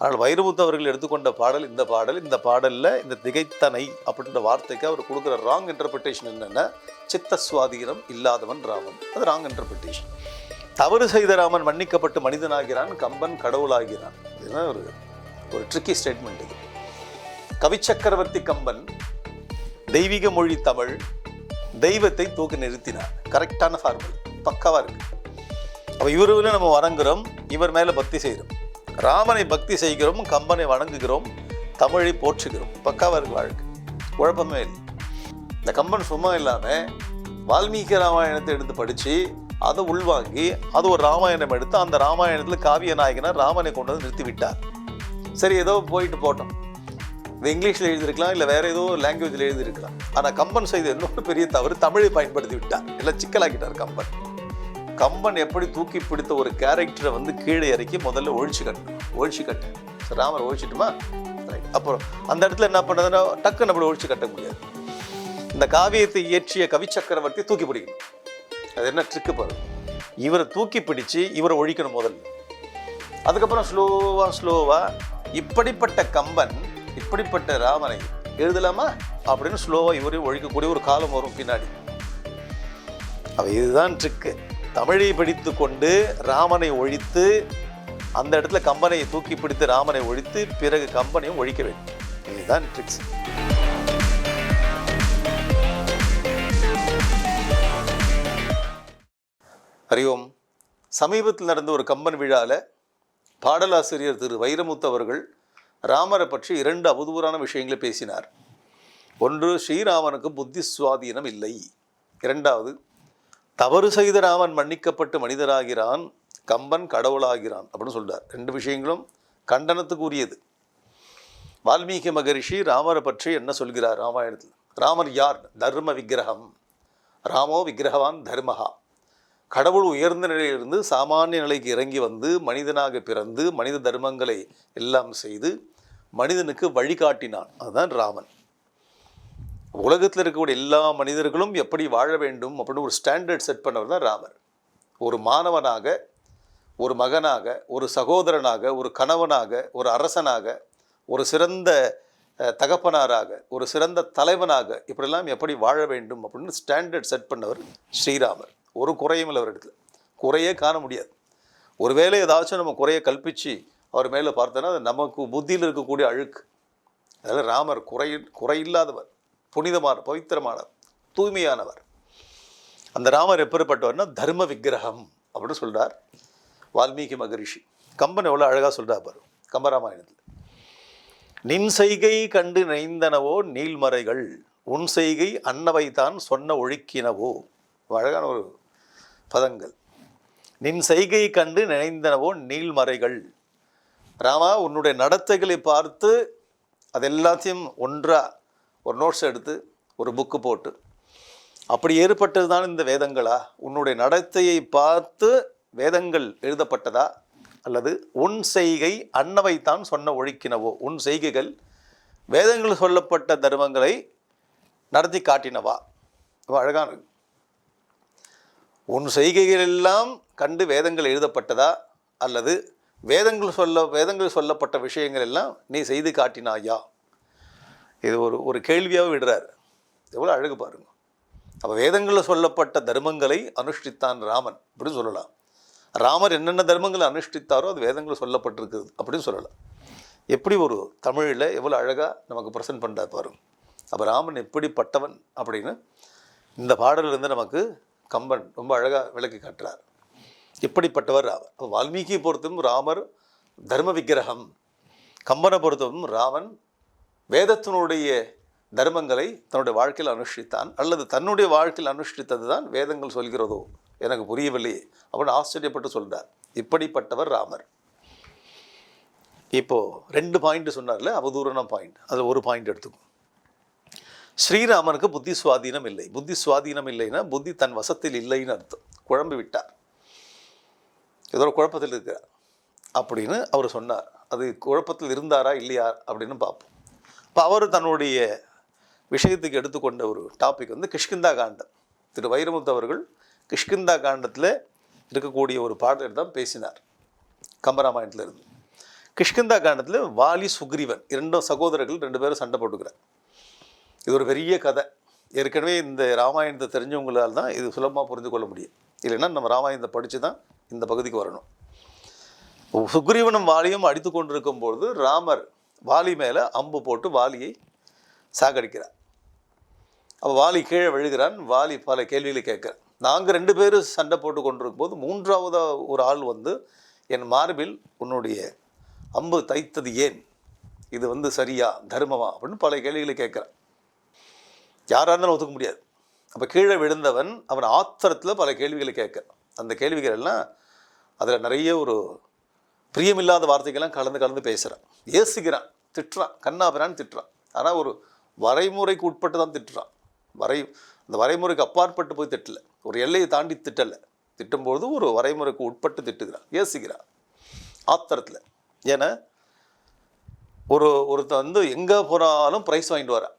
ஆனால் வைரமுத்து அவர்கள் எடுத்துக்கொண்ட பாடல் இந்த பாடல் இந்த பாடலில் இந்த திகைத்தனை அப்படின்ற வார்த்தைக்கு அவர் கொடுக்குற ராங் இன்டர்பிரிட்டேஷன் என்னென்னா சித்த சுவாதீனம் இல்லாதவன் ராமன். அது ராங் இன்டர்பிரிட்டேஷன் தவறு செய்த ராமன் மன்னிக்கப்பட்டு மனிதனாகிறான் கம்பன் கடவுளாகிறான். இதுதான் ஒரு ஒரு ட்ரிக்கி ஸ்டேட்மெண்ட் இது. கவிச்சக்கரவர்த்தி கம்பன் தெய்வீக மொழி தமிழ் தெய்வத்தை தூக்கி நிறுத்தினார். கரெக்டான ஃபார்முலா பக்காவாக இருக்குது அப்போ இவருவில் நம்ம வணங்குறோம் இவர் மேலே பக்தி செய்கிறோம் ராமனை பக்தி செய்கிறோம் கம்பனை வணங்குகிறோம் தமிழை போற்றுகிறோம். பக்காவாக இருக்கு வாழ்க்கை. குழப்பமே இல்லை. இந்த கம்பன் சும்மா இல்லாமல் வால்மீகி ராமாயணத்தை எடுத்து படித்து அதை உள்வாங்கி அது ஒரு ராமாயணம் எடுத்து அந்த ராமாயணத்தில் காவிய நாயகனை ராமனை கொண்டு வந்து நிறுத்தி விட்டார் சரி ஏதோ போயிட்டு போட்டோம். இது இங்கிலீஷில் எழுதியிருக்கலாம் இல்லை வேறு ஏதோ லாங்குவேஜில் எழுதியிருக்கலாம். ஆனால் கம்பன் செய்த இன்னொரு பெரிய தவறு தமிழை பயன்படுத்தி விட்டார் இல்லை சிக்கலாக்கிட்டார் கம்பன். கம்பன் எப்படி தூக்கி பிடித்த ஒரு கேரக்டரை வந்து கீழே இறக்கி முதல்ல ஒழிச்சு கட்டணும் ஒழிச்சு கட்டு. சரி, ராமர் ஒழிச்சிட்டுமா? ரைட் அப்புறம் அந்த இடத்துல என்ன பண்ணுறதுன்னா டக்குன்னு நம்மளை ஒழிச்சு கட்ட முடியாது. இந்த காவியத்தை இயற்றிய கவிச்சக்கரவர்த்தி தூக்கி பிடிக்கணும். அது என்ன ட்ரிக்கு பாருங்க இவரை தூக்கி பிடிச்சு இவரை ஒழிக்கணும் முதல்ல. அதுக்கப்புறம் ஸ்லோவாக ஸ்லோவாக இப்படிப்பட்ட கம்பன் இப்படிப்பட்ட ராமனை எழுதலாமா? அப்படின்னு ஸ்லோவாக இவரையும் ஒழிக்கக்கூடிய ஒரு காலம் வரும் பின்னாடி. அவ இதுதான் ட்ரிக்கு தமிழை பிடித்து கொண்டு ராமனை ஒழித்து அந்த இடத்துல கம்பனை தூக்கி பிடித்து ராமனை ஒழித்து பிறகு கம்பனையும் ஒழிக்க வேண்டும். இதுதான் ட்ரிக்ஸ் ஹரிஓம். சமீபத்தில் நடந்த ஒரு கம்பன் விழாவில் பாடலாசிரியர் திரு வைரமுத்து அவர்கள் ராமரை பற்றி இரண்டு அவதூறான விஷயங்களை பேசினார். ஒன்று ஸ்ரீராமனுக்கு புத்தி சுவாதீனம் இல்லை. இரண்டாவது தவறு செய்த ராமன் மன்னிக்கப்பட்டு மனிதராகிறான் கம்பன் கடவுளாகிறான் அப்படின்னு சொல்கிறார் ரெண்டு விஷயங்களும் கண்டனத்துக்குரியது. வால்மீகி மகரிஷி ராமரை பற்றி என்ன சொல்கிறார் ராமாயணத்தில்? ராமர் யார்? தர்ம விக்கிரகம். ராமோ விக்கிரகவான் தர்மஹா. கடவுள் உயர்ந்த நிலையிலிருந்து சாமானிய நிலைக்கு இறங்கி வந்து மனிதனாக பிறந்து மனித தர்மங்களை எல்லாம் செய்து மனிதனுக்கு வழிகாட்டினான். அதுதான் ராமன். உலகத்தில் இருக்கக்கூடிய எல்லா மனிதர்களும் எப்படி வாழ வேண்டும் அப்படின்னு ஒரு ஸ்டாண்டர்ட் செட் பண்ணவர் தான் ராமர். ஒரு மாணவனாக ஒரு மகனாக ஒரு சகோதரனாக ஒரு கணவனாக ஒரு அரசனாக ஒரு சிறந்த தகப்பனாராக ஒரு சிறந்த தலைவனாக இப்படிலாம் எப்படி வாழ வேண்டும் அப்படின்னு ஸ்டாண்டர்ட் செட் பண்ணவர் ஸ்ரீராமர். ஒரு குறையும் இல்லை அவர் இடத்துல குறையே காண முடியாது. ஒருவேளை ஏதாச்சும் நம்ம குறையை கல்பித்து அவர் மேலே பார்த்தோன்னா அது நமக்கு புத்தியில் இருக்கக்கூடிய அழுக்கு. அதில் ராமர் குறை குறையில்லாதவர் புனிதமான பவித்திரமானவர் தூய்மையானவர். அந்த ராமர் எப்படிப்பட்டவர்னா தர்ம விக்கிரகம் அப்படின்னு சொல்கிறார் வால்மீகி மகரிஷி. கம்பன் எவ்வளோ அழகாக சொல்கிறார் பாரு கம்பராமாயணத்தில். நின் செய்கை கண்டு நினைந்தனவோ நீள்மறைகள் உன் செய்கை அன்னவைதான் சொன்ன ஒழுக்கினவோ. அழகான ஒரு பதங்கள். நின் செய்கை கண்டு நினைந்தனவோ நீள்மறைகள் ராமா உன்னுடைய நடத்தைகளை பார்த்து அது எல்லாத்தையும் ஒன்றாக ஒரு நோட்ஸ் எடுத்து ஒரு புக்கு போட்டு அப்படி ஏற்பட்டது தான் இந்த வேதங்களா? உன்னுடைய நடத்தையை பார்த்து வேதங்கள் எழுதப்பட்டதா? அல்லது உன் செய்கை அன்னவைத்தான் சொன்ன ஒழிக்கினவோ? உன் செய்கைகள் வேதங்கள் சொல்லப்பட்ட தர்மங்களை நடத்தி காட்டினவா? ரொம்ப அழகான இருக்கு. உன் செய்கைகள் எல்லாம் கண்டு வேதங்கள் எழுதப்பட்டதா? அல்லது வேதங்கள் சொல்ல வேதங்கள் சொல்லப்பட்ட விஷயங்கள் எல்லாம் நீ செய்து காட்டினாயா? இது ஒரு ஒரு கேள்வியாக விடுறார். எவ்வளோ அழகு பாருங்க. அப்போ வேதங்களில் சொல்லப்பட்ட தர்மங்களை அனுஷ்டித்தான் ராமன் அப்படின்னு சொல்லலாம். ராமர் என்னென்ன தர்மங்களை அனுஷ்டித்தாரோ அது வேதங்களில் சொல்லப்பட்டிருக்குது அப்படின்னு சொல்லலாம். எப்படி ஒரு தமிழில் எவ்வளோ அழகாக நமக்கு ப்ரெசென்ட் பண்ணுறா பாருங்க. அப்போ ராமன் எப்படிப்பட்டவன் அப்படின்னு இந்த பாடலிருந்து நமக்கு கம்பன் ரொம்ப அழகாக விளக்கி காட்டுறார். எப்படிப்பட்டவர் ராமர்? அப்போ வால்மீகியை பொறுத்தும் ராமர் தர்ம விக்கிரகம். கம்பனை பொறுத்தவரும் ராமன் வேதத்தினுடைய தர்மங்களை தன்னுடைய வாழ்க்கையில் அனுஷ்டித்தான் அல்லது தன்னுடைய வாழ்க்கையில் அனுஷ்டித்தது தான் வேதங்கள் சொல்கிறதோ எனக்கு புரியவில்லையே அப்படின்னு ஆச்சரியப்பட்டு சொல்கிறார் இப்படிப்பட்டவர் ராமர். இப்போது ரெண்டு பாயிண்ட் சொன்னார்ல அவதூறான பாயிண்ட் அதில் ஒரு பாயிண்ட் எடுத்துக்கும் ஸ்ரீராமனுக்கு புத்தி சுவாதீனம் இல்லை. புத்தி சுவாதீனம் இல்லைன்னா புத்தி தன் வசத்தில் இல்லைன்னு அர்த்தம். குழம்பு விட்டார். ஏதோ குழப்பத்தில் இருக்கிறார். அப்படின்னு அவர் சொன்னார். அது குழப்பத்தில் இருந்தாரா இல்லையா அப்படின்னு பார்ப்போம். இப்போ அவர் தன்னுடைய விஷயத்துக்கு எடுத்துக்கொண்ட ஒரு டாபிக் வந்து கிஷ்கிந்தா காண்டம். திரு வைரமுத்து அவர்கள் கிஷ்கிந்தா காண்டத்தில் இருக்கக்கூடிய ஒரு பாடல் தான் பேசினார் கம்பராமாயணத்தில் இருந்து கிஷ்கிந்தா காண்டத்தில் வாலி சுக்ரீவன் இரண்டும் சகோதரர்கள் ரெண்டு பேரும் சண்டை போட்டுக்கிறார். இது ஒரு பெரிய கதை. ஏற்கனவே இந்த ராமாயணத்தை தெரிஞ்சவங்களால் தான் இது சுலபமாக புரிந்து கொள்ள முடியும். இல்லைன்னா நம்ம ராமாயணத்தை படித்து தான் இந்த பகுதிக்கு வரணும். சுக்ரீவனும் வாலியும் அடித்து கொண்டிருக்கும் பொழுது ராமர் வாலி மேலே அம்பு போட்டு வாலியை சாகடிக்கிறார். அப்போ வாலி கீழே விழுகிறான். வாலி பல கேள்விகளை கேட்குறேன் நாங்கள் ரெண்டு பேரும் சண்டை போட்டு கொண்டிருக்கும் போது மூன்றாவது ஒரு ஆள் வந்து என் மார்பில் உன்னுடைய அம்பு தைத்தது ஏன்? இது வந்து சரியா தர்மமா? அப்படின்னு பல கேள்விகளை கேட்குறான் யாராக இருந்தாலும் ஒத்துக்க முடியாது. அப்போ கீழே விழுந்தவன் அவன் ஆத்திரத்தில் பல கேள்விகளை கேட்க அந்த கேள்விகள் எல்லாம் அதில் நிறைய ஒரு பிரியமில்லாத வார்த்தைகள்லாம் கலந்து கலந்து பேசுகிறான் ஏசுகிறான். திட்டுறான். கண்ணாபிரான்னு திட்டுறான். ஆனால் ஒரு வரைமுறைக்கு உட்பட்டு தான் திட்டுறான். வரை அந்த வரைமுறைக்கு அப்பாற்பட்டு போய் திட்டல. ஒரு எல்லையை தாண்டி திட்டலை. திட்டும்பொழுது ஒரு வரைமுறைக்கு உட்பட்டு திட்டுகிறான். ஏசுகிறான் ஆத்திரத்தில். ஏன்னா ஒரு ஒருத்தன் வந்து எங்கே போனாலும் ப்ரைஸ் வாங்கிட்டு வரான்.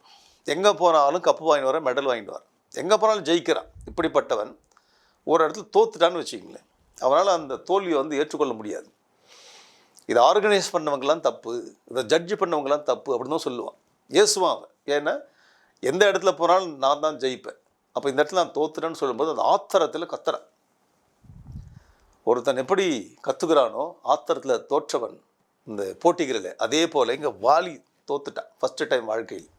எங்கே போனாலும் கப்பு வாங்கிட்டு வர மெடல் வாங்கிட்டு வரான். எங்கே போனாலும் ஜெயிக்கிறான். இப்படிப்பட்டவன் ஒரு இடத்துல தோத்துட்டான்னு வச்சுக்கிங்களேன். அவனால் அந்த தோல்வியை வந்து ஏற்றுக்கொள்ள முடியாது. இதை ஆர்கனைஸ் பண்ணவங்கலாம் தப்பு இதை ஜட்ஜ் பண்ணவங்கலாம் தப்பு அப்படின்னு தான் சொல்லுவான். ஏசுவான் அவன். ஏன்னா எந்த இடத்துல போனாலும் நான் தான் ஜெயிப்பேன். அப்போ இந்த இடத்துல நான் தோத்துறேன்னு சொல்லும்போது அந்த ஆத்திரத்தில் கத்துறான். ஒருத்தன் எப்படி கற்றுக்கிறானோ ஆத்திரத்தில் தோற்றவன் இந்த போட்டிகளில் அதே போல் இங்கே வாலி தோத்துட்டான் ஃபஸ்ட்டு டைம் வாழ்க்கையில்.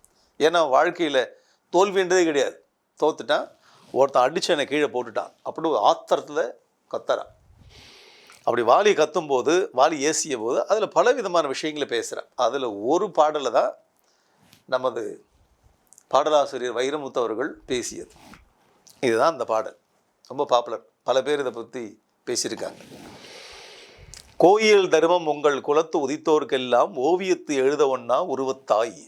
ஏன்னா வாழ்க்கையில் தோல்வின்றதே கிடையாது. தோத்துட்டான் ஒருத்தன் அடித்து என்னை கீழே போட்டுட்டான். அப்படி ஒரு ஆத்திரத்தில் கத்துறான். அப்படி வாலி கத்தும்போது வாலி ஏசிய போது அதில் பல விதமான விஷயங்களை பேசுகிறேன் அதில் ஒரு பாடலை தான் நமது பாடலாசிரியர் வைரமுத்து அவர்கள் பேசியது. இதுதான் அந்த பாடல். ரொம்ப பாப்புலர் பல பேர் இதை பற்றி பேசியிருக்காங்க. கோயில் தர்மம் உங்கள் குலத்து உதித்தோர்க்கெல்லாம் ஓவியத்து எழுத ஒன்னா உருவத்தாய்.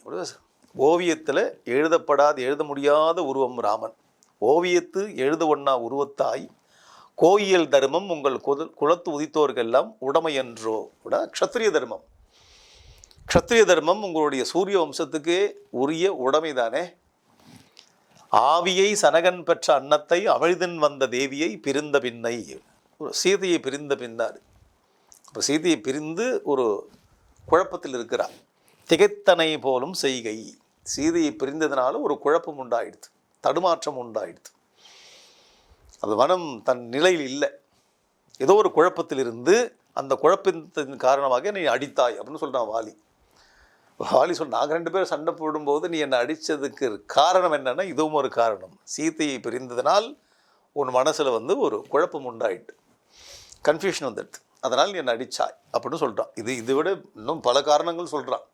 ஓவியத்தில் எழுதப்படாது எழுத முடியாத உருவம் ராமன். ஓவியத்து எழுத ஒன்னா உருவத்தாய். கோயில் தர்மம் உங்கள் குல குலத்து உதித்தோர்க்கெல்லாம் உடமையன்றோ கூட க்ஷத்ரிய தர்மம். க்ஷத்ரிய தர்மம் உங்களுடைய சூரிய வம்சத்துக்கே உரிய உடைமை தானே. ஆவியை சனகன் பெற்ற அன்னத்தை அமிழ்தன் வந்த தேவியை பிரிந்த பின்னை. சீதையை பிரிந்த பின்னார் இப்போ சீதையை பிரிந்து ஒரு குழப்பத்தில் இருக்கிறார் திகைத்தனை போலும் செய்கை. சீதையை பிரிந்ததுனால ஒரு குழப்பம் உண்டாயிடுது தடுமாற்றம் உண்டாயிடுது. அது மனம் தன் நிலையில் இல்லை. ஏதோ ஒரு குழப்பத்தில் இருந்து அந்த குழப்பத்தின் காரணமாக நீ அடித்தாய் அப்படின்னு சொல்கிறான் வாலி. வாலி சொல் நாங்கள் ரெண்டு பேரும் சண்டை போடும்போது நீ என்னை அடித்ததுக்கு காரணம் என்னென்னா இதுவும் ஒரு காரணம். சீத்தையை பிரிந்ததனால் உன் மனசில் வந்து ஒரு குழப்பம் உண்டாயிட்டு. கன்ஃபியூஷன் வந்துடுது அதனால் நீ என்னை அடித்தாய் அப்படின்னு சொல்கிறான் இது இதை விட இன்னும் பல காரணங்கள் சொல்கிறான்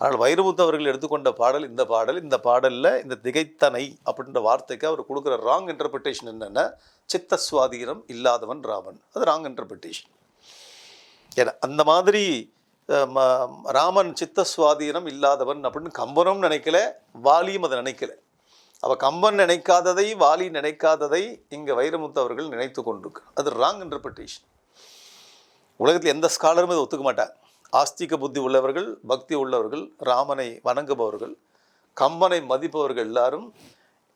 ஆனால் வைரமுத்து அவர்கள் எடுத்துக்கொண்ட பாடல் இந்த பாடல் இந்த பாடலில் இந்த திகைத்தனை அப்படின்ற வார்த்தைக்கு அவர் கொடுக்குற ராங் இன்டர்பிரிட்டேஷன் என்னென்னா சித்த சுவாதீனம் இல்லாதவன் ராமன். அது ராங் இன்டர்பிரிட்டேஷன் ஏன்னா அந்த மாதிரி ம- ராமன் சித்த சுவாதீனம் இல்லாதவன் அப்படின்னு கம்பனும் நினைக்கல வாலியும் அதை நினைக்கல. அவள் கம்பன் நினைக்காததை வாலி நினைக்காததை இங்கே வைரமுத்து அவர்கள் நினைத்து கொண்டிருக்கு அது ராங் இன்டர்பிரிட்டேஷன் உலகத்தில் எந்த ஸ்காலரும் இதை ஒத்துக்க மாட்டாங்க ஆஸ்திக புத்தி உள்ளவர்கள் பக்தி உள்ளவர்கள் ராமனை வணங்குபவர்கள் கம்பனை மதிப்பவர்கள் எல்லாரும்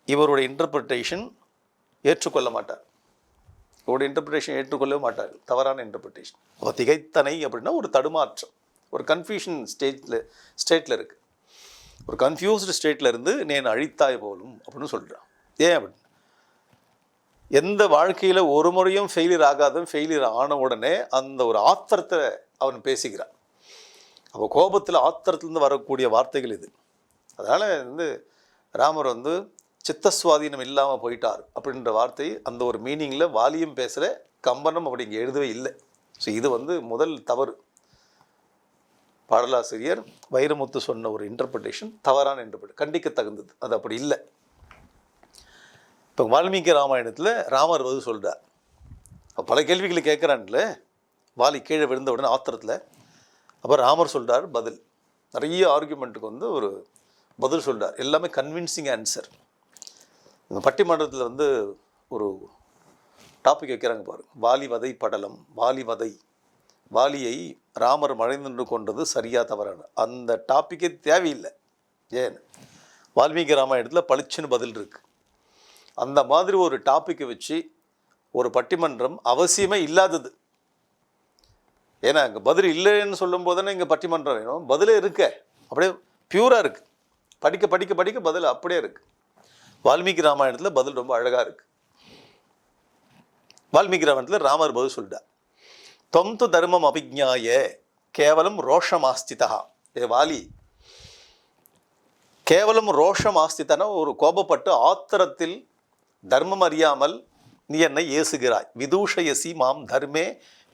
இவருடைய இன்டர்பிரிட்டேஷன் ஏற்றுக்கொள்ள மாட்டார். இவருடைய இன்டர்பிரிட்டேஷன் ஏற்றுக்கொள்ளவே மாட்டார்கள் தவறான இன்டர்பிரிட்டேஷன் அப்போ திகைத்தனை அப்படின்னா ஒரு தடுமாற்றம். ஒரு கன்ஃபியூஷன் ஸ்டேட்டில் ஸ்டேட்டில் இருக்குது ஒரு கன்ஃபியூஸ்டு ஸ்டேட்டில் இருந்து நேன் அழித்தாய் போலும் அப்படின்னு சொல்கிறான் ஏன் அப்படின்னு எந்த வாழ்க்கையில் ஒரு முறையும் ஃபெயிலியர் ஆகாத ஃபெயிலியர் ஆன உடனே அந்த ஒரு ஆத்திரத்தை அவன் பேசுகிறான். அப்போ கோபத்தில் ஆத்திரத்துலேருந்து வரக்கூடிய வார்த்தைகள் இது. அதனால் வந்து ராமர் வந்து சித்தஸ்வாதீனம் இல்லாமல் போயிட்டார் அப்படின்ற வார்த்தை அந்த ஒரு மீனிங்கில் வாலியும் பேசுகிற கம்பனம் அப்படி இங்கே எழுதவே இல்லை. ஸோ இது வந்து முதல் தவறு. பாடலாசிரியர் வைரமுத்து சொன்ன ஒரு இன்டர்பிரிட்டேஷன் தவறான இன்டர்பிரேட் கண்டிக்க தகுந்தது அது அப்படி இல்லை. இப்போ வால்மீகி ராமாயணத்தில் ராமர் வந்து சொல்கிறார் பல கேள்விகளை கேட்குறான்ல. வாலி கீழே விழுந்த உடனே ஆத்திரத்தில் அப்போ ராமர் சொல்கிறார் பதில். நிறைய ஆர்குமெண்ட்டுக்கு வந்து ஒரு பதில் சொல்கிறார் எல்லாமே கன்வின்சிங் ஆன்சர் இந்த பட்டிமன்றத்தில் வந்து ஒரு டாபிக் வைக்கிறாங்க பாருங்க வாலி வதை படலம் வாலி வதை. வாலியை ராமர் மறைந்து கொண்டது சரியாக தவறான. அந்த டாப்பிக்கே தேவையில்லை. ஏன்? வால்மீகி ராமாயணத்தில் பளிச்சுன்னு பதில் இருக்குது அந்த மாதிரி ஒரு டாப்பிக்கை வச்சு ஒரு பட்டிமன்றம் அவசியமே இல்லாதது. ஏன்னா அங்கே பதில் இல்லைன்னு சொல்லும்போது தானே இங்கே பட்டிமன்றம் வேணும். பதிலே இருக்க. அப்படியே பியூராக இருக்குது படிக்க படிக்க படிக்க பதில் அப்படியே இருக்குது வால்மீகி ராமாயணத்தில் பதில் ரொம்ப அழகாக இருக்குது வால்மீகி ராமாயணத்தில் ராமர் பதில் சொல்லிட்டார். தொம்து தர்மம் அபிஜாய கேவலம் ரோஷமாஸ்திதா. ஏ வாலி. கேவலம் ரோஷம் ஆஸ்தித்தன ஒரு கோபப்பட்டு ஆத்திரத்தில் தர்மம் அறியாமல் நீ என்னை ஏசுகிறாய். விதூஷயசி மாம் தர்மே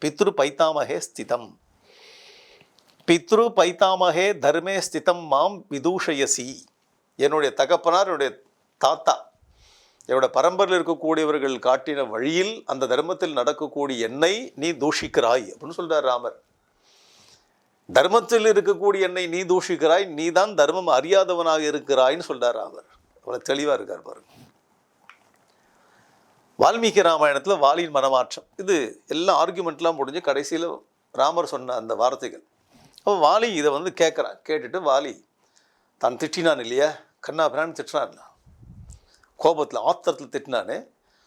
பித்ரு பைத்தாமகே ஸ்திதம். பித்ரு பைத்தாமகே தர்மே ஸ்திதம் மாம் விதூஷயசி. என்னுடைய தகப்பனார் என்னுடைய தாத்தா என்னோட பரம்பரையில் இருக்கக்கூடியவர்கள் காட்டின வழியில் அந்த தர்மத்தில் நடக்கக்கூடிய என்னை நீ தூஷிக்கிறாய் அப்படின்னு சொல்கிறார் ராமர். தர்மத்தில் இருக்கக்கூடிய என்னை நீ தூஷிக்கிறாய் நீ தான் தர்மம் அறியாதவனாக இருக்கிறாய்ன்னு சொல்கிறார் அவர் அவ்வளோ தெளிவாக இருக்கார் பாருங்க. வால்மீகி ராமாயணத்தில் வாலியின் மனமாற்றம். இது எல்லாம் ஆர்குமெண்ட்லாம் முடிஞ்சு கடைசியில் ராமர் சொன்ன அந்த வார்த்தைகள். அப்போ வாலி இதை வந்து கேட்குறான் கேட்டுட்டு வாலி தான் திட்டினான் இல்லையா? கண்ணாபிரான்னு திட்டினான் கோபத்தில் ஆத்திரத்தில் திட்டினானே.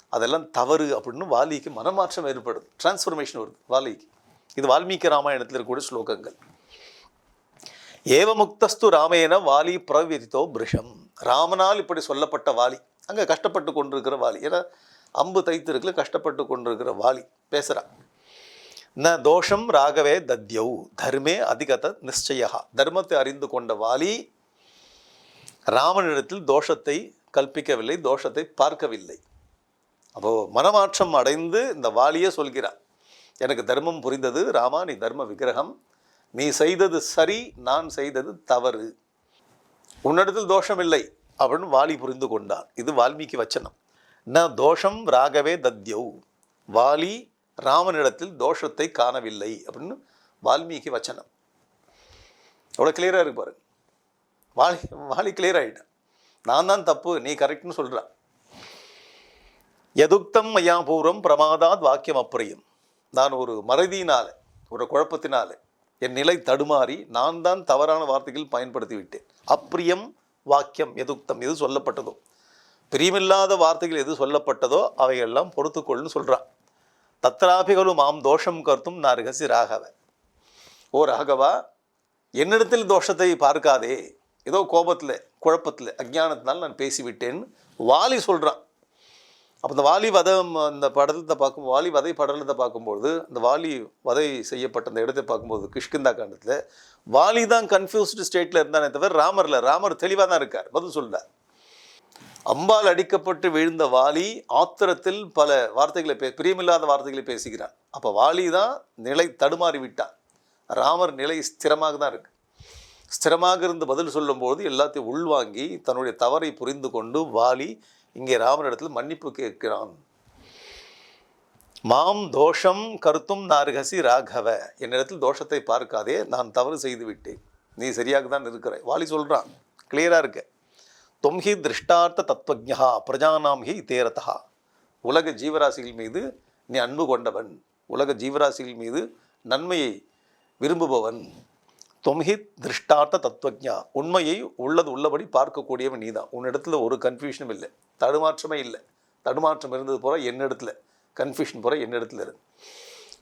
அதெல்லாம் தவறு அப்படின்னு வாலிக்கு மனமாற்றம் ஏற்படுது. டிரான்ஸ்ஃபர்மேஷன் வருது வாலிக்கு. இது வால்மீகி ராமாயணத்தில் இருக்கக்கூடிய ஸ்லோகங்கள். ஏவமுக்தஸ்து ராமேன வாலி பிரவிரித்தோ பிருஷம். ராமனால் இப்படி சொல்லப்பட்ட வாலி. அங்கே கஷ்டப்பட்டு கொண்டிருக்கிற வாலி. ஏன்னா அம்பு தைத்திருக்குல கஷ்டப்பட்டு கொண்டிருக்கிற வாலி பேசுகிறா ந தோஷம் ராகவே தத்யௌ தர்மே அதிகத நிச்சயா தர்மத்தை அறிந்து கொண்ட வாலி ராமனிடத்தில் தோஷத்தை கல்பிக்கவில்லை தோஷத்தை பார்க்கவில்லை. அப்போ மனமாற்றம் அடைந்து இந்த வாலியே சொல்கிறார் எனக்கு தர்மம் புரிந்தது ராமா நீ தர்ம விக்கிரகம். நீ செய்தது சரி நான் செய்தது தவறு. உன்னிடத்தில் தோஷம் இல்லை அப்படின்னு வாலி புரிந்து கொண்டான். இது வால்மீகி வச்சனம். ந தோஷம் ராகவே தத்யௌ. வாலி ராமனிடத்தில் தோஷத்தை காணவில்லை அப்படின்னு வால்மீகி வச்சனம். அவ்வளோ கிளியராக இருக்கு பாருங்க. வாலி வாலி கிளியர் ஆகிட்டேன் நான் தான் தப்பு நீ கரெக்ட்னு சொல்கிறான் எதுக்தம் மயா பூர்வம் பிரமாதாத் வாக்கியம் அப்புறையும் நான் ஒரு மறதியினால் ஒரு குழப்பத்தினால் என் நிலை தடுமாறி நான் தான் தவறான வார்த்தைகள் பயன்படுத்தி விட்டேன். அப்பிரியம் வாக்கியம் எதுக்தம் எது சொல்லப்பட்டதோ. பிரியமில்லாத வார்த்தைகள் எது சொல்லப்பட்டதோ அவையெல்லாம் பொறுத்துக்கொள்னு சொல்கிறான் தத்ராபிகளும் மாம் தோஷம் கருத்தும் நான் ரகசி ராகவ. ஓ ராகவா என்னிடத்தில் தோஷத்தை பார்க்காதே. ஏதோ கோபத்தில் குழப்பத்தில் அஜ்ஞானத்தினால் நான் பேசிவிட்டேன்னு வாலி சொல்கிறான் அப்போ இந்த வாலி வதம் அந்த படலத்தை பார்க்கும் வாலி வதை படலத்தை பார்க்கும்போது அந்த வாலி வதை செய்யப்பட்ட அந்த இடத்தை பார்க்கும்போது கிஷ்கிந்தா காண்டத்தில் வாலி தான் கன்ஃபியூஸ்டு ஸ்டேட்டில் இருந்தானே தவிர ராமரில் ராமர் தெளிவாக தான் இருக்கார். பதில் சொல்கிறார் அம்பால் அடிக்கப்பட்டு விழுந்த வாலி ஆத்திரத்தில் பல வார்த்தைகளை பே பிரியமில்லாத வார்த்தைகளை பேசுகிறார். அப்போ வாலி தான் நிலை தடுமாறி விட்டான் ராமர் நிலை ஸ்திரமாக தான் இருக்கு. ஸ்திரமாக இருந்து பதில் சொல்லும்போது எல்லாத்தையும் உள்வாங்கி தன்னுடைய தவறை புரிந்து கொண்டு வாலி இங்கே ராமரிடத்தில் மன்னிப்பு கேட்கிறான். மாம் தோஷம் கருத்தும் நார்கசி ராகவ. என்னிடத்தில் தோஷத்தை பார்க்காதே நான் தவறு செய்து விட்டேன். நீ சரியாக தான் இருக்கிற வாலி சொல்கிறான் கிளியராக இருக்க. தொம்ஹி திருஷ்டார்த்த தத்துவஜா பிரஜானாம் ஹி தேரதா உலக ஜீவராசிகள் மீது நீ அன்பு கொண்டவன் உலக ஜீவராசிகள் மீது நன்மையை விரும்புபவன் தொம்ஹி திருஷ்டார்த்த தத்துவஜா உண்மையை உள்ளது உள்ளபடி பார்க்கக்கூடியவன் நீதான் உன்னிடத்துல ஒரு கன்ஃபியூஷனும் இல்லை தடுமாற்றமே இல்லை தடுமாற்றம் இருந்தது போல என்னிடத்துல கன்ஃபியூஷன் போல என்னிடத்துல இருந்து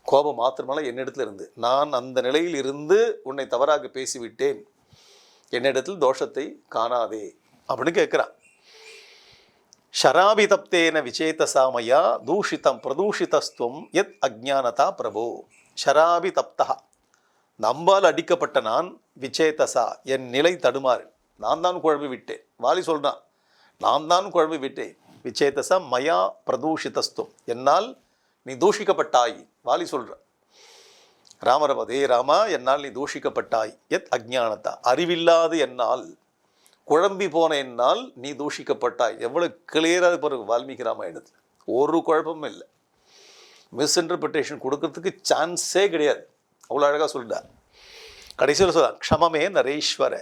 கோபம் மாத்திரமல்ல என்னிடத்துல இருந்து நான் அந்த நிலையில் இருந்து உன்னை தவறாக பேசிவிட்டேன் என்னிடத்தில் தோஷத்தை காணாதே அப்படின்னு கேட்குறான். ஷராபி தப்தேன விசேதசாமயா தூஷிதம் பிரதூஷிதஸ்துவம் எத் அஜ்ஞானதா பிரபோ. ஷராபி தப்தா நம்பால் அடிக்கப்பட்ட நான் விச்சேதசா என் நிலை தடுமாறு. நான் தான் குழம்பு விட்டேன். வாலி சொல்கிறான் நான் தான் குழம்பு விட்டேன். விச்சேதசா மயா பிரதூஷிதஸ்துவம். என்னால் நீ தூஷிக்கப்பட்டாய். வாலி சொல்கிற ராமரபதே ராமா என்னால் நீ தூஷிக்கப்பட்டாய். எத் அஜானதா அறிவில்லாது என்னால் குழம்பி போனேன்னால் நீ தூஷிக்கப்பட்டாய். எவ்வளோ கிளியராக பாருங்க வால்மீகி ராமாயணத்தில். ஒரு குழப்பமும் இல்லை. மிஸ்இன்டர்பிரிட்டேஷன் கொடுக்கறதுக்கு சான்ஸே கிடையாது. அவ்வளோ அழகாக சொல்லிட்டார். கடைசியில் சொல்ல க்ஷமமே நரேஸ்வர.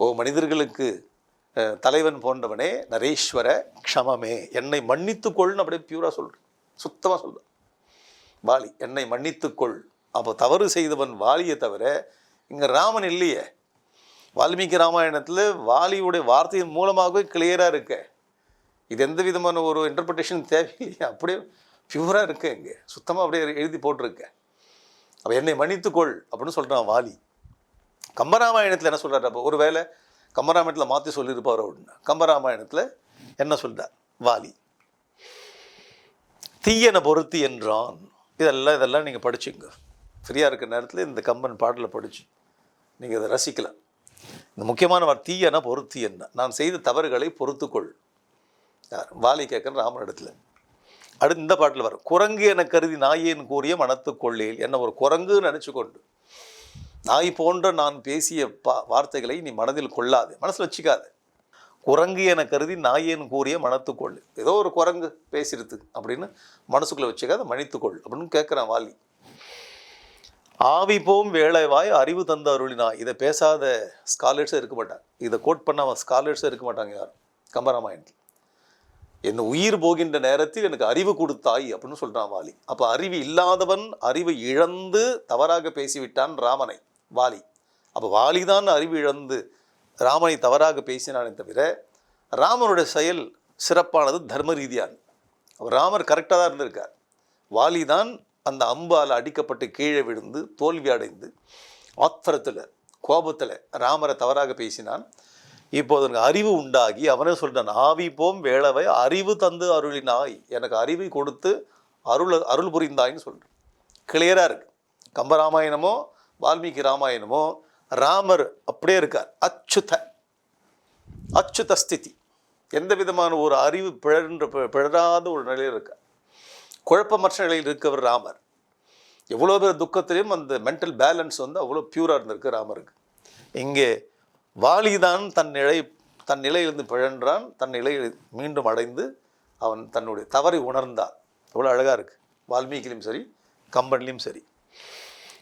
ஓ மனிதர்களுக்கு தலைவன் போன்றவனே நரேஸ்வர க்ஷமமே. என்னை மன்னித்துக்கொள்னு அப்படியே பியூராக சொல்கிறேன் சுத்தமாக சொல்கிறேன் வாலி என்னை மன்னித்துக்கொள். அப்போ தவறு செய்தவன் வாலியை தவிர இங்கே ராமன் இல்லையே. வால்மீகி ராமாயணத்தில் வாலியுடைய வார்த்தையின் மூலமாகவே கிளியராக இருக்கு. இது எந்த விதமான ஒரு இன்டர்பிரிட்டேஷன் தேவையில்லையே அப்படியே பியூராக இருக்கு இங்கே. சுத்தமாக அப்படியே எழுதி போட்டிருக்கேன் அப்போ என்னை மன்னித்துக்கொள் அப்படின்னு சொல்கிறான் வாலி. கம்பராமாயணத்தில் என்ன சொல்கிறார் அப்போ ஒரு வேளை கம்பராமாயணத்தில் மாற்றி சொல்லியிருப்பார் அப்படின்னு. கம்பராமாயணத்தில் என்ன சொல்கிறார் வாலி. தீயன பொருத்தி என்றான். இதெல்லாம் இதெல்லாம் நீங்கள் படிச்சுங்க ஃப்ரீயாக இருக்கிற நேரத்தில் இந்த கம்பன் பாடலை படித்து நீங்கள் இதை ரசிக்கலாம். இந்த முக்கியமான வார்த்தை தீயனா பொருத்தி என்ன? நான் செய்த தவறுகளை பொறுத்துக்கொள். யார்? வாலி கேட்குற ராமன் இடத்துல. அடுத்து இந்த பாட்டில் வரும். குரங்கு என கருதி நாயேன் கூறிய மனத்துக்கொள்ளேல் என்ன ஒரு குரங்குன்னு நினச்சி கொண்டு நாய் போன்ற நான் பேசிய பா வார்த்தைகளை நீ மனதில் கொள்ளாது. மனசில் வச்சுக்காத. குரங்கு என கருதி நாயேன் கூறிய மனத்துக்கொள் ஏதோ ஒரு குரங்கு பேசிடுது அப்படின்னு மனசுக்குள்ளே வச்சுக்காத மன்னித்துக்கொள் அப்படின்னு கேட்குறான் வாலி. ஆவி போம் வேலைவாய் அறிவு தந்த அருளினா. இதை பேசாத ஸ்காலர்ஸே இருக்க மாட்டாங்க. இதை கோட் பண்ண அவன் ஸ்காலர்ஸே இருக்க மாட்டாங்க யாரும். கம்பராமாயணத்தில். என் உயிர் போகின்ற நேரத்தில் எனக்கு அறிவு கொடுத்தாய் அப்படின்னு சொல்கிறான் வாலி. அப்போ அறிவு இல்லாதவன் அறிவு இழந்து தவறாக பேசிவிட்டான் ராமனை வாலி. அப்போ வாலி தான் அறிவு இழந்து ராமனை தவறாக பேசினானே தவிர ராமனுடைய செயல் சிறப்பானது தர்ம ரீதியானது. அவர் ராமர் கரெக்டாக தான் இருந்திருக்கார். வாலி தான் அந்த அம்பால் அடிக்கப்பட்டு கீழே விழுந்து தோல்வி அடைந்து ஆத்திரத்தில் கோபத்தில் ராமரை தவறாக பேசினான். இப்போது எனக்கு அறிவு உண்டாகி அவனே சொல்கிறான் ஆவி போம் வேளவை அறிவு தந்து அருளினாய். எனக்கு அறிவை கொடுத்து அருள் அருள் புரிந்தாயின்னு சொல்கிறேன் கிளியராக இருக்குது கம்பராமாயணமோ வால்மீகி ராமாயணமோ ராமர் அப்படியே இருக்கார். அச்சுத அச்சுத ஸ்திதி. எந்த விதமான ஒரு அறிவு பிழன்ற பிழறாத ஒரு நிலையில் இருக்கார். குழப்பமற்ற நிலையில் இருக்கவர் ராமர். எவ்வளோ பேர் துக்கத்திலையும் அந்த மென்டல் பேலன்ஸ் வந்து அவ்வளோ பியூராக இருந்திருக்கு ராமருக்கு. இங்கே வாலிதான் தன் நிலை தன் நிலையிலிருந்து பிழன்றான் தன் நிலையில் மீண்டும் அடைந்து அவன் தன்னுடைய தவறை உணர்ந்தான். எவ்வளோ அழகாக இருக்குது வால்மீகிலையும் சரி கம்பன்லேயும் சரி.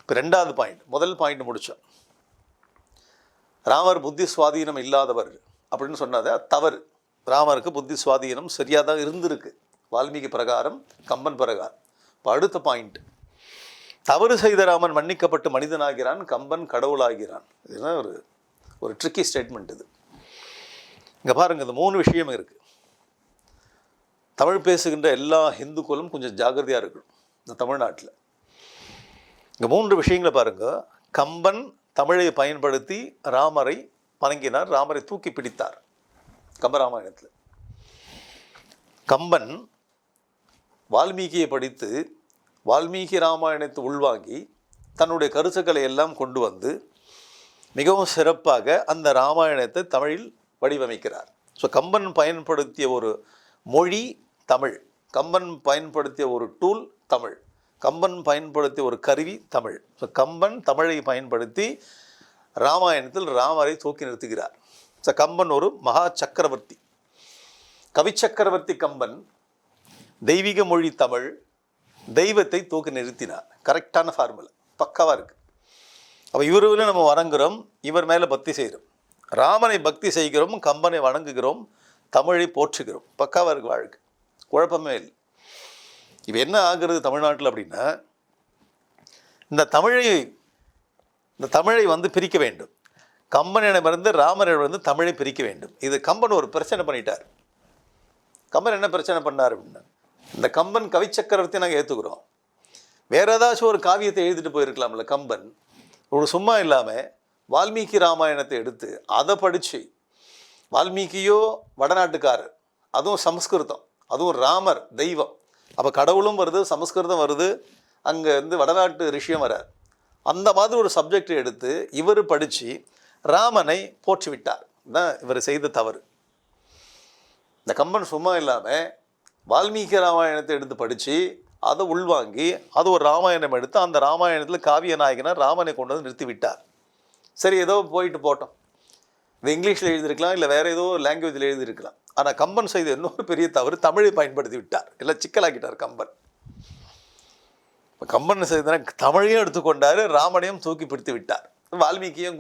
இப்போ ரெண்டாவது பாயிண்ட் முதல் பாயிண்ட் முடித்தோம் ராமர் புத்தி சுவாதீனம் இல்லாதவர் அப்படின்னு சொன்னதை தவறு. ராமருக்கு புத்தி சுவாதீனம் சரியாக தான் இருந்திருக்கு. வால்மீகி பிரகாரம் கம்பன் பிரகாரம். இப்போ அடுத்த பாயிண்ட் தவறு செய்த ராமன் மன்னிக்கப்பட்டு மனிதனாகிறான் கம்பன் கடவுளாகிறான். இதுதான் ஒரு ஒரு ட்ரிக்கி ஸ்டேட்மெண்ட் இது. இங்கே பாருங்க இந்த மூணு விஷயம் இருக்குது தமிழ் பேசுகின்ற எல்லா இந்துக்களும் கொஞ்சம் ஜாகிரதையாக இருக்கணும் இந்த தமிழ்நாட்டில். இங்கே மூன்று விஷயங்களை பாருங்க. கம்பன் தமிழை பயன்படுத்தி ராமரை வணங்கினார் ராமரை தூக்கி பிடித்தார். கம்பராமாயணத்தில். கம்பன் வால்மீகியை படித்து வால்மீகி ராமாயணத்தை உள்வாங்கி தன்னுடைய கருத்துக்களை எல்லாம் கொண்டு வந்து மிகவும் சிறப்பாக அந்த ராமாயணத்தை தமிழில் வடிவமைக்கிறார். ஸோ கம்பன் பயன்படுத்திய ஒரு மொழி தமிழ். கம்பன் பயன்படுத்திய ஒரு டூல் தமிழ். கம்பன் பயன்படுத்திய ஒரு கருவி தமிழ். ஸோ கம்பன் தமிழை பயன்படுத்தி ராமாயணத்தில் ராமரை தூக்கி நிறுத்துகிறார். ஸோ கம்பன் ஒரு மகா சக்கரவர்த்தி. கவிச்சக்கரவர்த்தி கம்பன் தெய்வீக மொழி தமிழ் தெய்வத்தை தூக்கி நிறுத்தினார். கரெக்டான ஃபார்முலா பக்காவாக இருக்குது அப்போ இவருவில் நம்ம வணங்குறோம் இவர் மேலே பக்தி செய்கிறோம். ராமனை பக்தி செய்கிறோம் கம்பனை வணங்குகிறோம் தமிழை போற்றுகிறோம். பக்காவாக இருக்குது வாழ்க்கை. குழப்பமே இல்லை. இப்போ என்ன ஆகுறது தமிழ்நாட்டில் அப்படின்னா இந்த தமிழை இந்த தமிழை வந்து பிரிக்க வேண்டும். கம்பனிடமிருந்து ராமனிடமிருந்து தமிழை பிரிக்க வேண்டும். இது கம்பன் ஒரு பிரச்சனை பண்ணிட்டார். கம்பன் என்ன பிரச்சனை பண்ணார் அப்படின்னா இந்த கம்பன் கவிச்சக்கரவர்த்தி நாங்கள் ஏற்றுக்கிறோம் வேறு ஏதாச்சும் ஒரு காவியத்தை எழுதிட்டு போயிருக்கலாம்ல கம்பன். ஒரு சும்மா இல்லாமல் வால்மீகி ராமாயணத்தை எடுத்து அதை படித்து வால்மீகியோ வடநாட்டுக்காரர் அதுவும் சமஸ்கிருதம் அதுவும் ராமர் தெய்வம். அப்போ கடவுளும் வருது சமஸ்கிருதம் வருது அங்கே வந்து வடநாட்டு ரிஷியம் வரார். அந்த மாதிரி ஒரு சப்ஜெக்டை எடுத்து இவர் படித்து ராமனை போற்றி விட்டார் தான் இவர் செய்த தவறு. இந்த கம்பன் சும்மா இல்லாமல் வால்மீகி ராமாயணத்தை எடுத்து படித்து அதை உள்வாங்கி அது ஒரு ராமாயணம் எடுத்து அந்த ராமாயணத்தில் காவிய நாயகனை ராமனை கொண்டு வந்து நிறுத்தி விட்டார் சரி ஏதோ போயிட்டு போட்டோம். இது இங்கிலீஷில் எழுதியிருக்கலாம் இல்லை வேறு ஏதோ லாங்குவேஜில் எழுதியிருக்கலாம். ஆனால் கம்பன் செய்த இன்னொரு பெரிய தவறு தமிழை பயன்படுத்தி விட்டார். இல்லை சிக்கலாக்கிட்டார் கம்பன். இப்போ கம்பன் செய்தனா தமிழையும் எடுத்துக்கொண்டார் ராமனையும் தூக்கி பிடித்து விட்டார். வால்மீகியும்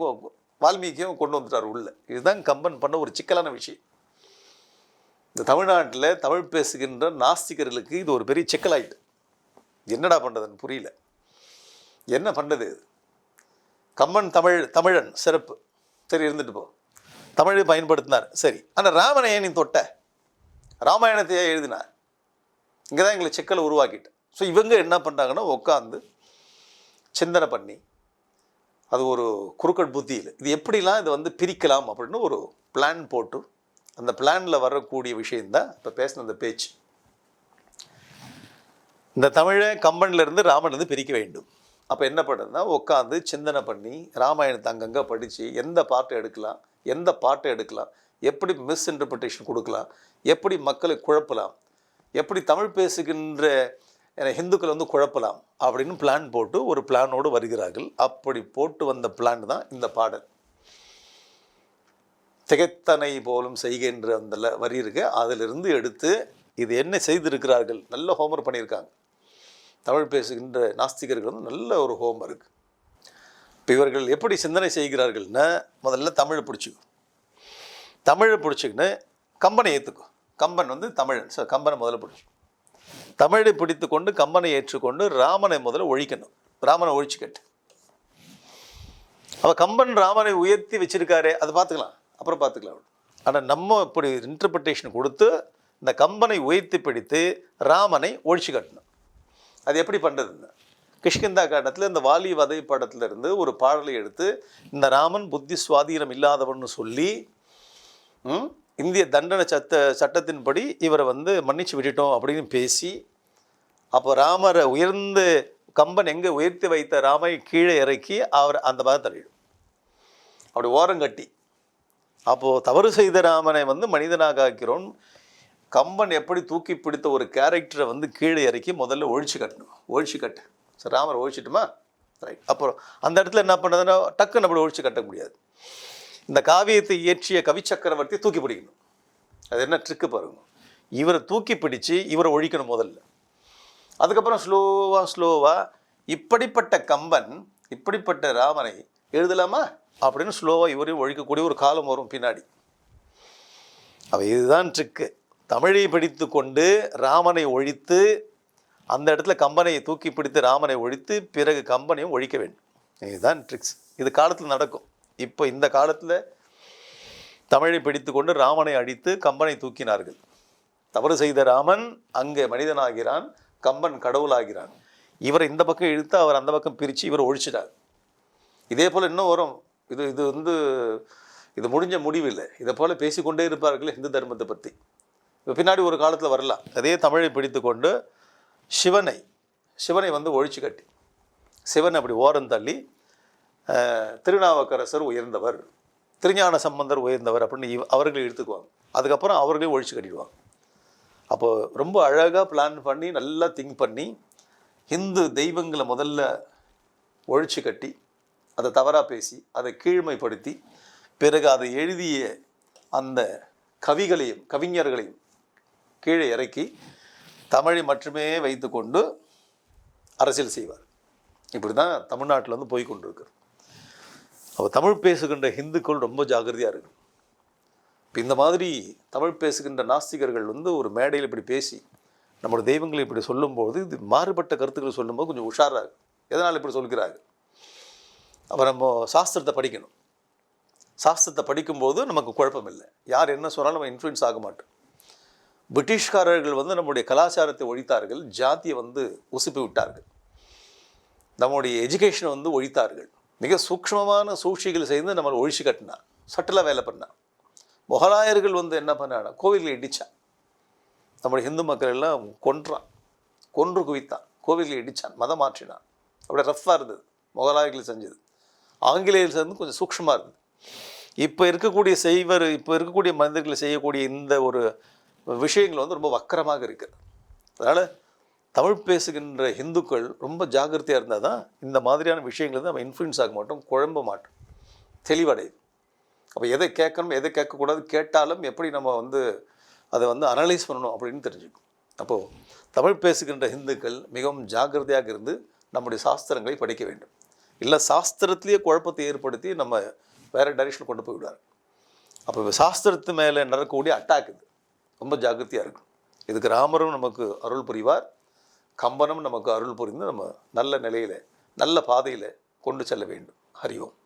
வால்மீகியும் கொண்டு வந்துட்டார் உள்ளே. இதுதான் கம்பன் பண்ண ஒரு சிக்கலான விஷயம். இந்த தமிழ்நாட்டில் தமிழ் பேசுகின்ற நாஸ்திகர்களுக்கு இது ஒரு பெரிய சிக்கலாயிட்டு. என்னடா பண்ணுறதுன்னு புரியல. என்ன பண்ணுறது இது தமிழ் தமிழன் சிறப்பு. சரி இருந்துட்டு போ. தமிழை பயன்படுத்தினார். சரி. ஆனால் ராமனை ஏன் நீ தொட்ட ராமாயணத்தையே எழுதினார். இங்கே தான் எங்களை சிக்கலை உருவாக்கிட்டு. ஸோ இவங்க என்ன பண்ணுறாங்கன்னா உட்காந்து சிந்தனை பண்ணி அது ஒரு குறுக்கட் புத்தியில் இது எப்படிலாம் இதை வந்து பிரிக்கலாம் அப்படின்னு ஒரு பிளான் போட்டு அந்த பிளானில் வரக்கூடிய விஷயந்தான் இப்போ பேசின அந்த பேச்சு. இந்த தமிழை கம்பன்லேருந்து ராமன்லேருந்து பிரிக்க வேண்டும். அப்போ என்ன பண்ணுறதுனா உட்காந்து சிந்தனை பண்ணி ராமாயணத்தை அங்கங்கே படித்து எந்த பாட்டை எடுக்கலாம் எந்த பாட்டை எடுக்கலாம் எப்படி மிஸ் இன்டர்பிரிட்டேஷன் கொடுக்கலாம் எப்படி மக்களை குழப்பலாம் எப்படி தமிழ் பேசுகின்ற ஹிந்துக்கள் ஹிந்துக்களை வந்து குழப்பலாம் அப்படின்னு பிளான் போட்டு ஒரு பிளானோடு வருகிறார்கள். அப்படி போட்டு வந்த பிளான் தான் இந்த பாடல். திகைத்தனை போலும் செய்கின்ற அந்த வரி இருக்கு. அதிலிருந்து எடுத்து இது என்ன செய்திருக்கிறார்கள்? நல்ல ஹோம்ஒர்க் பண்ணியிருக்காங்க. தமிழ் பேசுகின்ற நாஸ்திகர்கள் வந்து நல்ல ஒரு ஹோம்ஒர்க் இப்போ இவர்கள் எப்படி சிந்தனை செய்கிறார்கள்னா முதல்ல தமிழை பிடிச்சிக்கும் தமிழை பிடிச்சிக்கின்னு கம்பனை ஏற்றுக்கும் கம்பன் வந்து தமிழன். ஸோ கம்பனை முதல்ல பிடிச்சி. தமிழை பிடித்து கொண்டு கம்பனை ஏற்றுக்கொண்டு ராமனை முதல்ல ஒழிக்கணும். ராமனை ஒழிச்சுக்கட்டு அவள் கம்பன் ராமனை உயர்த்தி வச்சிருக்காரே அதை பார்த்துக்கலாம். அப்புறம் பார்த்துக்கலாம். ஆனால் நம்ம இப்படி இன்டர்பிரிட்டேஷன் கொடுத்து இந்த கம்பனை உயர்த்தி பிடித்து ராமனை ஒழிச்சு கட்டணும். அது எப்படி பண்ணுறதுன்னு கிஷ்கிந்தா காண்டத்தில் இந்த வாலி வதை படத்திலிருந்து ஒரு பாடலை எடுத்து இந்த ராமன் புத்தி சுவாதீனம் இல்லாதவன்னு சொல்லி இந்திய தண்டனை சட்ட சட்டத்தின்படி இவரை வந்து மன்னிச்சு விட்டுட்டோம் அப்படின்னு பேசி அப்போ ராமரை உயர்ந்து கம்பன் எங்கே உயர்த்தி வைத்த ராமை கீழே இறக்கி அவர் அந்த மாதிரி தள்ளிடும். அப்படி ஓரம் கட்டி. அப்போது தவறு செய்த ராமனை வந்து மனிதனாக ஆக்கிறோம். கம்பன் எப்படி தூக்கி பிடித்த ஒரு கேரக்டரை வந்து கீழே இறக்கி முதல்ல ஒழிச்சு கட்டணும். ஒழிச்சு கட்டு. சரி ராமரை ஒழிச்சிட்டுமா? ரைட் அப்புறம் அந்த இடத்துல என்ன பண்ணுறதுன்னா டக்குன்னு அப்படி ஒழிச்சு கட்ட முடியாது. இந்த காவியத்தை இயற்றிய கவி சக்கரவர்த்தி தூக்கி பிடிக்கணும். அது என்ன ட்ரிக்கு பாருங்க. இவரை தூக்கி பிடிச்சு இவரை ஒழிக்கணும் முதல்ல. அதுக்கப்புறம் ஸ்லோவாக ஸ்லோவாக இப்படிப்பட்ட கம்பன் இப்படிப்பட்ட ராமனை எழுதலாமா? அப்படின்னு ஸ்லோவாக இவரையும் ஒழிக்கக்கூடிய ஒரு காலம் வரும் பின்னாடி. அவ இதுதான் ட்ரிக்கு தமிழை பிடித்து கொண்டு ராமனை ஒழித்து அந்த இடத்துல கம்பனை தூக்கி பிடித்து ராமனை ஒழித்து பிறகு கம்பனையும் ஒழிக்க வேண்டும். இதுதான் ட்ரிக்ஸ் இது காலத்தில் நடக்கும். இப்போ இந்த காலத்தில் தமிழை பிடித்து கொண்டு ராமனை அடித்து கம்பனை தூக்கினார்கள். தவறு செய்த ராமன் அங்கே மனிதனாகிறான் கம்பன் கடவுளாகிறான். இவரை இந்த பக்கம் இழுத்து அவர் அந்த பக்கம் பிரித்து இவர் ஒழிச்சிட்டார். இதே போல் இன்னும் வரும். இது இது வந்து இது முடிஞ்ச முடிவில்லை. இதை போல் பேசிக்கொண்டே இருப்பார்கள் இந்து தர்மத்தை பற்றி இப்போ பின்னாடி ஒரு காலத்தில் வரலாம். அதே தமிழை பிடித்து கொண்டு சிவனை சிவனை வந்து ஒழிச்சு கட்டி சிவன் அப்படி ஓரம் தள்ளி திருநாவுக்கரசர் உயர்ந்தவர் திருஞான சம்பந்தர் உயர்ந்தவர் அப்படின்னு இவ அவர்கள் எடுத்துக்குவாங்க அதுக்கப்புறம் அவர்களையும் ஒழிச்சு கட்டிடுவாங்க. அப்போது ரொம்ப அழகாக பிளான் பண்ணி நல்லா திங்க் பண்ணி இந்து தெய்வங்களை முதல்ல ஒழிச்சு கட்டி அதை தவறாக பேசி அதை கீழ்மைப்படுத்தி பிறகு அதை எழுதிய அந்த கவிகளையும் கவிஞர்களையும் கீழே இறக்கி தமிழை மட்டுமே வைத்துக்கொண்டு அரசியல் செய்வார். இப்படி தான் தமிழ்நாட்டில் வந்து போய் கொண்டிருக்கிறது. அப்போ தமிழ் பேசுகின்ற ஹிந்துக்கள் ரொம்ப ஜாக்கிரதையாக இருக்கு இப்போ இந்த மாதிரி தமிழ் பேசுகின்ற நாஸ்திகர்கள் வந்து ஒரு மேடையில் இப்படி பேசி நம்மளோட தெய்வங்களை இப்படி சொல்லும்போது இது மாறுபட்ட கருத்துக்களை சொல்லும்போது கொஞ்சம் உஷாராக எதனால் இப்படி சொல்கிறார்கள்? அப்போ நம்ம சாஸ்திரத்தை படிக்கணும். சாஸ்திரத்தை படிக்கும்போது நமக்கு குழப்பம் இல்லை யார் என்ன சொன்னாலும் நம்ம இன்ஃப்ளூயன்ஸ் ஆக மாட்டோம் பிரிட்டிஷ்காரர்கள் வந்து நம்முடைய கலாச்சாரத்தை ஒழித்தார்கள். ஜாதியை வந்து உசுப்பி விட்டார்கள். நம்முடைய எஜுகேஷனை வந்து ஒழித்தார்கள். மிக சூக்ஷ்மமான சூழ்ச்சிகள் செய்து நம்மளை ஒழிச்சு கட்டினார் சட்டலாக வேலை பண்ணார் முகலாயர்கள் வந்து என்ன பண்ணாங்க கோவில்களை இடித்தான் நம்முடைய ஹிந்து மக்கள் எல்லாம் கொன்றான். கொன்று குவித்தான். கோவில்களை இடித்தான் மதம் மாற்றினான். அப்படியே ரஃப்பாக இருந்தது. முகலாயர்கள் செஞ்சது. ஆங்கிலேயர் சேர்ந்து கொஞ்சம் சூக்ஷமாக இருந்தது. இப்போ இருக்கக்கூடிய செய்வர் இப்போ இருக்கக்கூடிய மனிதர்கள் செய்யக்கூடிய இந்த ஒரு விஷயங்கள் வந்து ரொம்ப வக்கரமாக இருக்குது. அதனால் தமிழ் பேசுகின்ற இந்துக்கள் ரொம்ப ஜாக்கிரதையாக இருந்தால் தான் இந்த மாதிரியான விஷயங்கள் வந்து நம்ம இன்ஃப்ளூயன்ஸ் ஆக மாட்டோம் குழம்ப மாட்டோம். தெளிவடையுது. அப்போ எதை கேட்கணும் எதை கேட்கக்கூடாது கேட்டாலும் எப்படி நம்ம வந்து அதை வந்து அனலைஸ் பண்ணணும் அப்படின்னு தெரிஞ்சுக்கும் அப்போது தமிழ் பேசுகின்ற இந்துக்கள் மிகவும் ஜாக்கிரதையாக இருந்து நம்முடைய சாஸ்திரங்களை படிக்க வேண்டும். இல்லை சாஸ்திரத்திலேயே குழப்பத்தை ஏற்படுத்தி நம்ம வேறு டைரெக்ஷன் கொண்டு போய்விடுவார். அப்போ சாஸ்திரத்து மேலே நடக்கக்கூடிய அட்டாக் இது. ரொம்ப ஜாக்கிரதையாக இருக்கும் இதுக்கு ராமரும் நமக்கு அருள் புரிவார். கம்பனும் நமக்கு அருள் புரிந்து நம்ம நல்ல நிலையில் நல்ல பாதையில் கொண்டு செல்ல வேண்டும். ஹரி ஓம்.